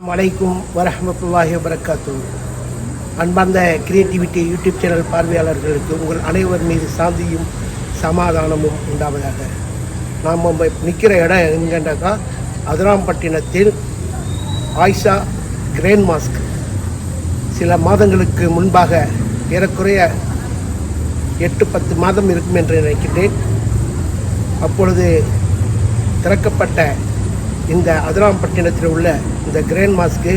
வலைக்கும் வரஹமத்துல்லாஹி வபரகாத்து அன்பார்ந்த கிரியேட்டிவிட்டி யூடியூப் சேனல் பார்வையாளர்களுக்கு உங்கள் அனைவர் மீது சாந்தியும் சமாதானமும் உண்டாவதாக. நாம் நம்ம நிற்கிற இடம் எங்கன்னாக்கா அதிராம்பட்டினத்தில் ஆயிஷா கிரேன் மாஸ்க். சில மாதங்களுக்கு முன்பாக ஏறக்குறைய எட்டு பத்து மாதம் இருக்கும் என்று நினைக்கின்றேன். அப்பொழுது திறக்கப்பட்ட இந்த அதிராம்பட்டினத்தில் உள்ள இந்த கிரேன் மாஸ்க்கு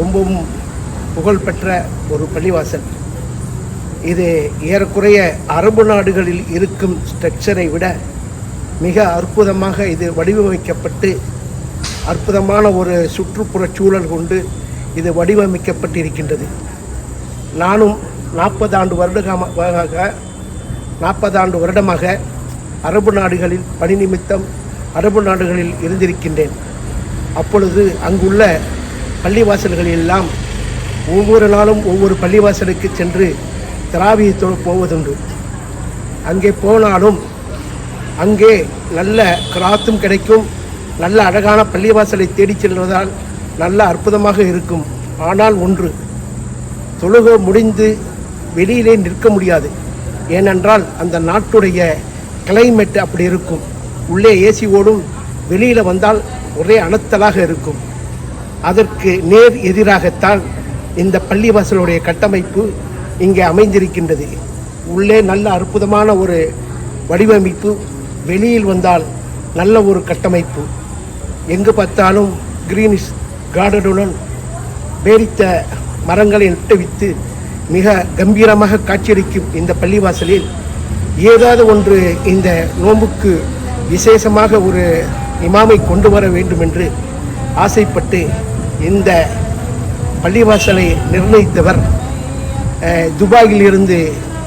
ரொம்பவும் புகழ்பெற்ற ஒரு பள்ளிவாசல். இது ஏறக்குறைய அரபு நாடுகளில் இருக்கும் ஸ்ட்ரக்சரை விட மிக அற்புதமாக இது வடிவமைக்கப்பட்டு அற்புதமான ஒரு சுற்றுப்புற சூழல் கொண்டு இது வடிவமைக்கப்பட்டிருக்கின்றது. நானும் நாற்பது ஆண்டு வருடமாக நாற்பது ஆண்டு வருடமாக அரபு நாடுகளில் பணி நிமித்தம் அரபு நாடுகளில் இருந்திருக்கின்றேன். அப்பொழுது அங்குள்ள பள்ளிவாசல்கள் எல்லாம் ஒவ்வொரு நாளும் ஒவ்வொரு பள்ளிவாசலுக்கு சென்று திராவியத்தோடு போவதுண்டு. அங்கே போனாலும் அங்கே நல்ல கிராத்தும் கிடைக்கும். நல்ல அழகான பள்ளிவாசலை தேடிச் செல்வதால் நல்ல அற்புதமாக இருக்கும். ஆனால் ஒன்று தொழுக முடிந்து வெளியிலே நிற்க முடியாது. ஏனென்றால் அந்த நாட்டுடைய கிளைமேட் அப்படி இருக்கும். உள்ளே ஏசி ஓடும் வெளியில் வந்தால் ஒரே அனத்தலாக இருக்கும். அதற்கு நேர் எதிராகத்தான் இந்த பள்ளிவாசலுடைய கட்டமைப்பு இங்கே அமைந்திருக்கின்றது. உள்ளே நல்ல அற்புதமான ஒரு வடிவமைப்பு வெளியில் வந்தால் நல்ல ஒரு கட்டமைப்பு. எங்கு பார்த்தாலும் கிரீனிஷ் கார்டனுடன் வேரித்த மரங்களை நட்டுவித்து மிக கம்பீரமாக காட்சியளிக்கும் இந்த பள்ளிவாசலில் ஏதாவது ஒன்று இந்த நோன்புக்கு விசேஷமாக ஒரு இமாமை கொண்டு வர வேண்டும் என்று ஆசைப்பட்டு இந்த பள்ளிவாசலை நிர்ணயித்தவர் துபாயில் இருந்து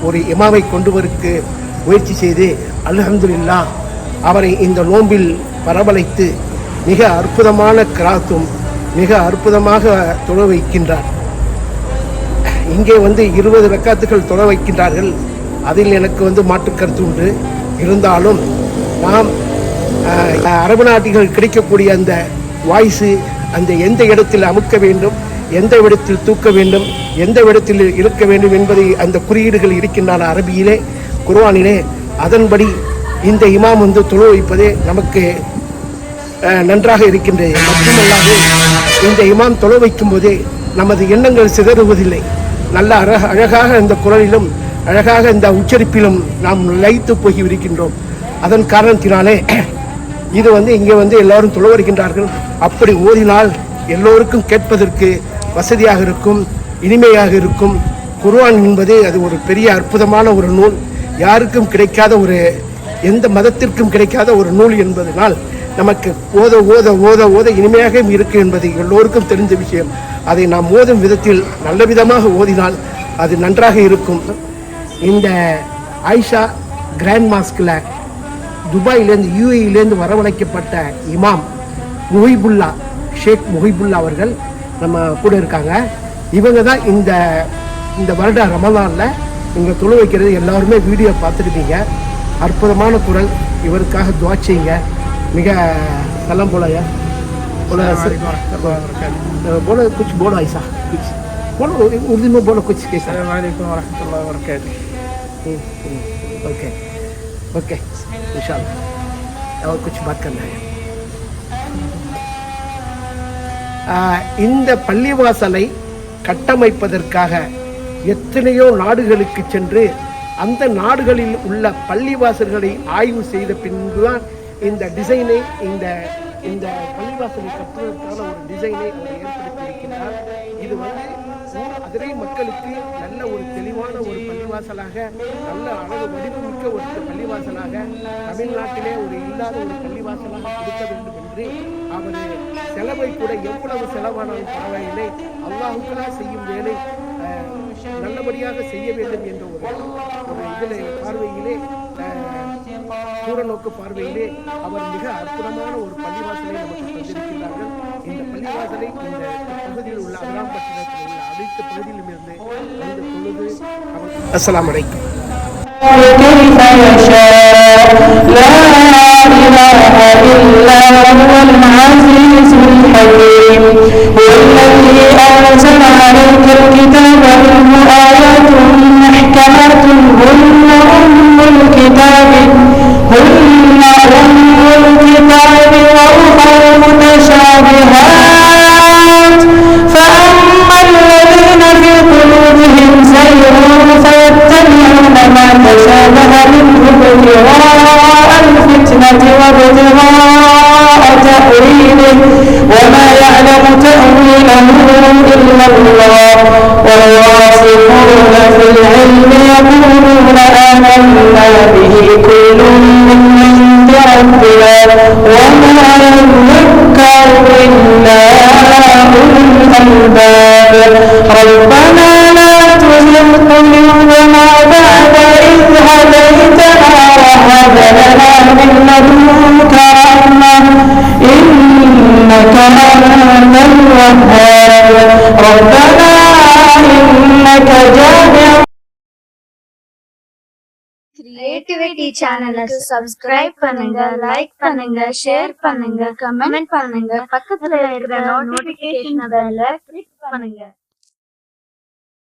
ஒரு இமாமை கொண்டு வரக்கு முயற்சி செய்து அல்ஹம்துலில்லா அவரை இந்த நோன்பில் பரவழைத்து மிக அற்புதமான கிராத்தும் மிக அற்புதமாக தொழ வைக்கின்றார். இங்கே வந்து இருபது ரக்காத்துகள் தொட வைக்கின்றார்கள். அதில் எனக்கு வந்து மாற்று கருத்து உண்டு. இருந்தாலும் நாம் அரபு நாட்டிகள் கிடைக்கக்கூடிய அந்த வாய்ஸு அந்த எந்த இடத்தில் அமுக்க வேண்டும் எந்த இடத்தில் தூக்க வேண்டும் எந்த இடத்தில் இருக்க வேண்டும் என்பதை அந்த குறியீடுகள் இருக்கின்றன அரபியிலே குர்வானிலே அதன்படி இந்த இமாம் வந்து தொழு வைப்பதே நமக்கு நன்றாக இருக்கின்றது. மட்டுமல்லாது இந்த இமாம் தொலை வைக்கும் போதே நமது எண்ணங்கள் சிதறுவதில்லை. நல்ல அழக அழகாக இந்த குரலிலும் அழகாக இந்த உச்சரிப்பிலும் நாம் லயித்து போய் இருக்கின்றோம் அதன் காரணத்தினாலே இது வந்து இங்கே வந்து எல்லாரும் தொழ அப்படி ஓதினால் எல்லோருக்கும் கேட்பதற்கு வசதியாக இருக்கும் இனிமையாக இருக்கும். குர்ஆன் என்பது அது ஒரு பெரிய அற்புதமான ஒரு நூல். யாருக்கும் கிடைக்காத ஒரு எந்த மதத்திற்கும் கிடைக்காத ஒரு நூல் என்பதனால் நமக்கு ஓத ஓத ஓத ஓத இனிமையாக இருக்கு என்பது எல்லோருக்கும் தெரிந்த விஷயம். அதை நாம் ஓதும் விதத்தில் நல்ல விதமாக ஓதினால் அது நன்றாக இருக்கும். இந்த ஆயிஷா கிராண்ட் மாஸ்கில் துபாயிலேருந்து யூஏயிலேருந்து வரவழைக்கப்பட்ட இமாம் முஹிபுல்லா ஷேக் முஹிபுல்லா அவர்கள் நம்ம கூட இருக்காங்க. இவங்க தான் இந்த இந்த வருட ரமதானில் இங்கே துணை வைக்கிறது. எல்லாருமே வீடியோ பார்த்துருப்பீங்க. அற்புதமான குரல். இவருக்காக துவாச்சிங்க மிக சலம் போலயா போல போல குச் போல ஐசா. குச் போல உறுதிமே போல குச்சு கேசா. வணக்கம் வரமத்துல்லா வரகாத்து ஓகே. ओके ओके इंशाल्लाह और कुछ बात करना है ஆஹ், இந்த பள்ளிவாசலை கட்டமைப்பதற்காக எத்தனையோ நாடுகளுக்கு சென்று அந்த நாடுகளில் உள்ள பள்ளிவாசல்களை ஆய்வு செய்த பின்புதான் இந்த டிசைனை இந்த இந்த பள்ளிவாசலை கட்டுவதற்கான ஒரு டிசைனை அவர் ஏற்படுத்தியிருக்கிறார் இது வந்து மதுரை அதிரை மக்களுக்கு நல்ல ஒரு தெளிவான ஒரு பள்ளிவாசலாக நல்ல அழகு வடிவமிக்க ஒரு பள்ளிவாசலாக தமிழ்நாட்டிலே ஒரு இல்லாத ஒரு பள்ளிவாசலாக கொடுக்க வேண்டும் என்று அவர் செலவை கூட எவ்வளவு செலவானாலும் பரவாயில்லை. அல்லாஹுக்கெல்லாம் செய்யும் வேலை நல்லபடியாக செய்ய வேண்டும் என்ற ஒரு ஒரு இதில் பார்வையிலே தூரநோக்கு பார்வையிலே அவர் மிக அற்புதமான ஒரு பள்ளிவாசலை நமக்கு தந்திருக்கிறார்கள் இந்த பள்ளிவாசலை இந்த பகுதியில் உள்ள அபராம்பட்டினத்தில் உள்ள அனைத்து பகுதியிலும் இருந்து வந்து தொழுது அவர் அஸ்ஸலாமு அலைக்கும் كيف يشاء لا إله إلا هو العزيز الحكيم هو الذي أنزل عليك الكتاب والراسخون في العلم يقولون آمنا به كل من عند ربنا وما يذكر إلا أولو الألباب ربنا لا تزغ قلوبنا بعد إذ هديتنا وهب لنا من لدنك رحمة إنك أنت الوهاب ربنا إنك جامع கிரியேட்டிவிட்டி சேனலுக்கு சப்ஸ்கிரைப் பண்ணுங்க லைக் பண்ணுங்க ஷேர் பண்ணுங்க கமெண்ட் பண்ணுங்க பக்கத்துல இருக்கிற நோட்டிபிகேஷன் பெல்ல கிளிக் பண்ணுங்க